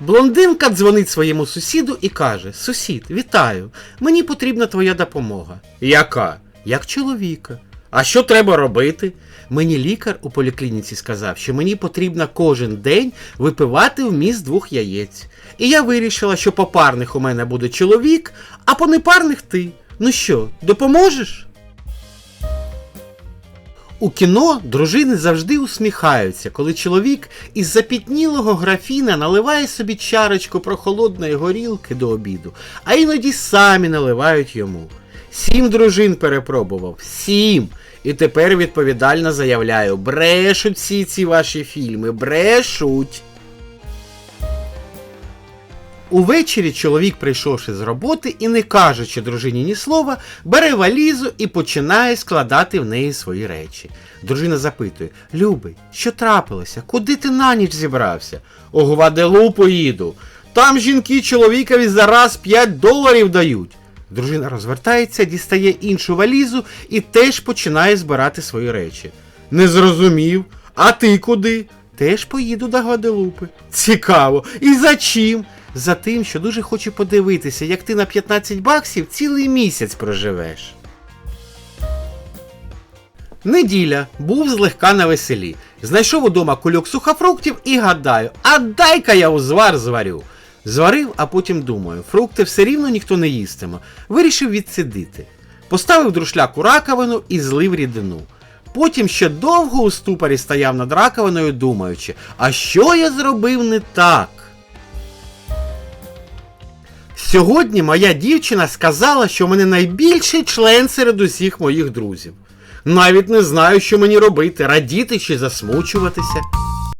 Блондинка дзвонить своєму сусіду і каже: Сусід, вітаю, мені потрібна твоя допомога. Яка? Як чоловіка. А що треба робити? Мені лікар у поліклініці сказав, що мені потрібно кожен день випивати вміст двох яєць. І я вирішила, що по парних у мене буде чоловік, а по непарних ти. Ну що, допоможеш? У кіно дружини завжди усміхаються, коли чоловік із запітнілого графіна наливає собі чарочку прохолодної горілки до обіду, а іноді самі наливають йому. Сім дружин перепробував, сім. І тепер відповідально заявляю: брешуть всі ці ваші фільми, брешуть. Увечері чоловік, прийшовши з роботи і не кажучи дружині ні слова, бере валізу і починає складати в неї свої речі. Дружина запитує: Любий, що трапилося? Куди ти на ніч зібрався? У Гваделупу їду. Там жінки чоловікові за раз 5 доларів дають. Дружина розвертається, дістає іншу валізу і теж починає збирати свої речі. Не зрозумів. А ти куди? Теж поїду до Гваделупи. Цікаво. І за чим? За тим, що дуже хочу подивитися, як ти на 15 баксів цілий місяць проживеш. Неділя був злегка на веселі. Знайшов удома кульок сухофруктів і гадаю, а дай-ка я узвар зварю. Зварив, а потім думаю, фрукти все рівно ніхто не їстиме. Вирішив відсидити. Поставив друшляк у раковину і злив рідину. Потім ще довго у ступорі стояв над раковиною, думаючи, а що я зробив не так? Сьогодні моя дівчина сказала, що в мене найбільший член серед усіх моїх друзів. Навіть не знаю, що мені робити, радіти чи засмучуватися.